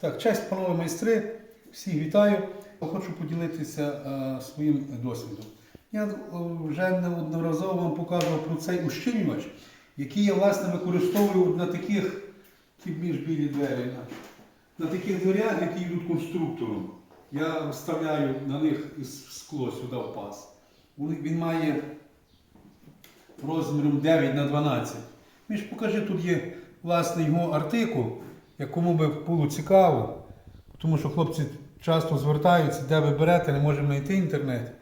Так, честь, панове майстри, всіх вітаю. Хочу поділитися е, своїм досвідом. Я е, вже неодноразово вам показував про цей ущільнювач, який я власне використовую на таких, ті білі двері, на, на таких дверях, які йдуть конструктором. Я вставляю на них із скло сюди в паз. Він має розміром 9 на 12. Між покажи, тут є власне його артикул, якому би було цікаво, тому що хлопці часто звертаються, де ви берете, не можемо знайти інтернет.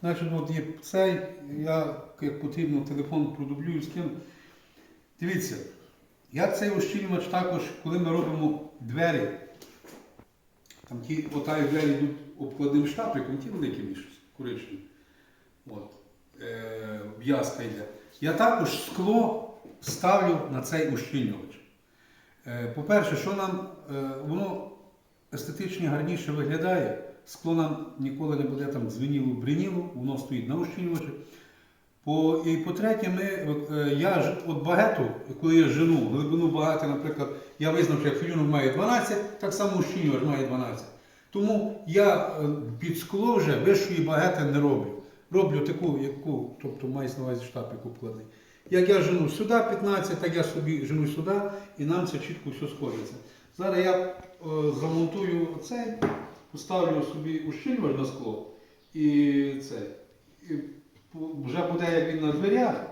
Значить, от є цей, я як потрібно телефон продублюю з ким. Дивіться, я цей ощільнювач також, коли ми робимо двері, там ті отай двері йдуть обкладним штапиком, ті великі більш коричневі. От. Е, в'язка йде. Я також скло ставлю на цей ущільнювач. Е, по-перше, що нам е, воно естетично гарніше виглядає, скло нам ніколи не буде там дзвеніло, бриніло, воно стоїть на ущільнювачі. По, і по-третє, ми, е, я от багету, коли я жену, глибину багати, наприклад, я визнав, що як філюнок має 12, так само ущільнювач має 12. Тому я під скло вже вищої багети не роблю. Роблю таку, яку, тобто мається на увазі штапик обкладний. Як я жену сюди 15, так я собі жену сюди, і нам це чітко все сходиться. Зараз я е, замонтую цей, поставлю собі ущільнювач на скло і це. І вже буде як він на дверях,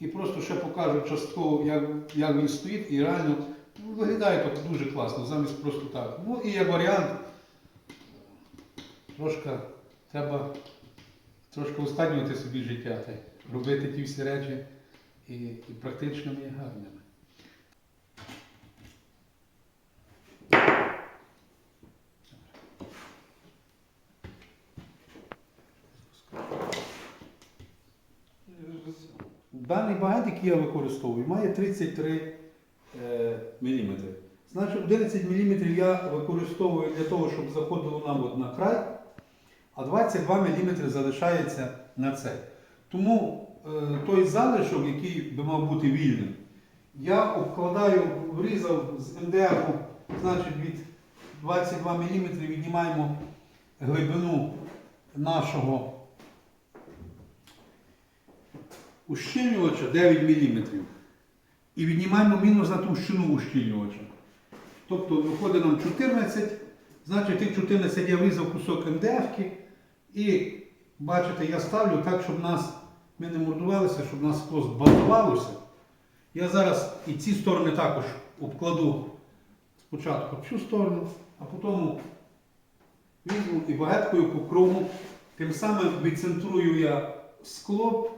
і просто ще покажу частково, як, як він стоїть, і реально ну, виглядає так дуже класно, замість просто так. Ну і як варіант, трошки треба трошки ускладнювати собі життя, робити ті всі речі і, і практичними, і. Даний багет, який я використовую, має 33 е, мм. Значить, 11 мм я використовую для того, щоб заходило нам от на край, а 22 мм залишається на цей. Тому той залишок, який би мав бути вільним, я обкладаю, врізав з МДФ, значить від 22 мм віднімаємо глибину нашого ущільнювача 9 мм. І віднімаємо мінус на товщину ущільнювача. Тобто виходить нам 14, значить тих 14 я врізав кусок МДФ і бачите, я ставлю так, щоб нас, ми не мордувалися, щоб нас скло збалувалося. Я зараз і ці сторони також обкладу спочатку цю сторону, а потім візьму і багеткою по кругу. Тим самим відцентрую я скло,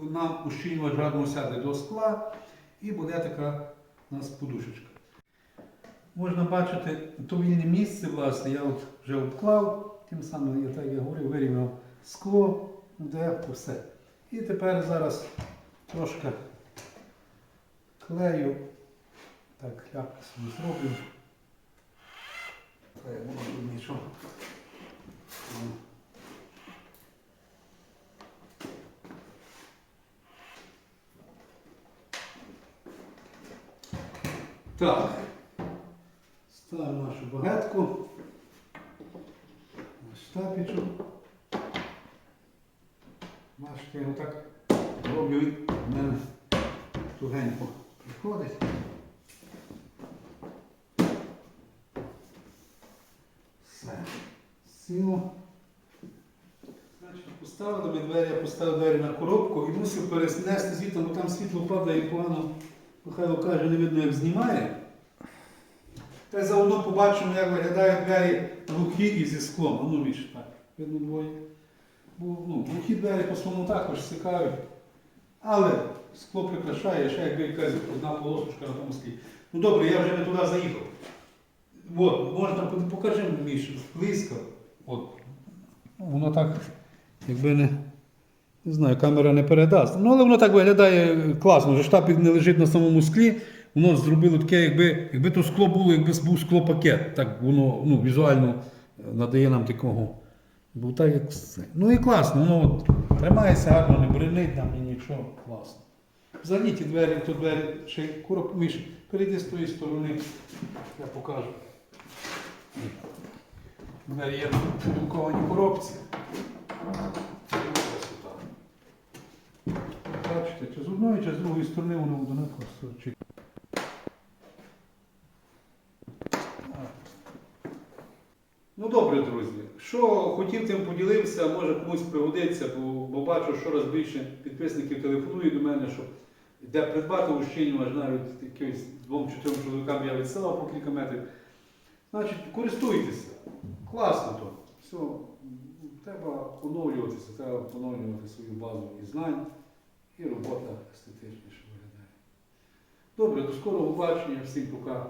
нам ущільнювач гарно сяде до скла і буде така у нас подушечка. Можна бачити то вільне місце, власне, я от вже обклав, тим самим, я так я говорив, вирівняв скло, де все. І тепер зараз трошки клею, так, ляпки собі зроблю. Клею, ну, нічого. Так. Ставимо нашу багетку. Штапічок. Бачите, я отак роблю в мене тугенько приходить. Все. Сіло. Поставили ми двері, я поставив двері на коробку і мусив перенести звідти, бо там світло падає і погано. Михайло каже, не видно, як знімає. Та й заодно побачимо, як виглядають двері глухі і зі склом. А ну більше так. Видно двоє. Бо ну, глухі двері по своєму також цікаві. Але скло прикрашає, ще якби якась одна полосочка на тому склі. Ну добре, я вже не туди заїхав. От, можна покажи мені близько. От. Воно так, якби не. Не знаю, камера не передасть. Ну, але воно так виглядає класно. Вже штапик не лежить на самому склі. Воно зробило таке, якби, якби то скло було, якби був склопакет. Так воно ну, візуально надає нам такого. Бо так як це. Ну і класно, воно от, тримається гарно, не бренить нам і нічого. Класно. Взагалі ті двері, то двері ще й коробку між. Перейди з тої сторони, я покажу. Мене є друковані коробці. Бачите, чи з одної, чи з другої сторони воно однаково сорчить. Ну добре, друзі. Що хотів, тим поділився, може комусь пригодиться, бо, бо бачу, що раз більше підписників телефонують до мене, що де придбати ущільнювач, навіть якимось двом чи трьом чоловікам я відсилав по кілька метрів. Значить, користуйтеся. Класно то. Все, треба оновлюватися, треба поновлювати свою базу і знань, і робота естетичніше виглядає. Добре, до скорого побачення, всім пока.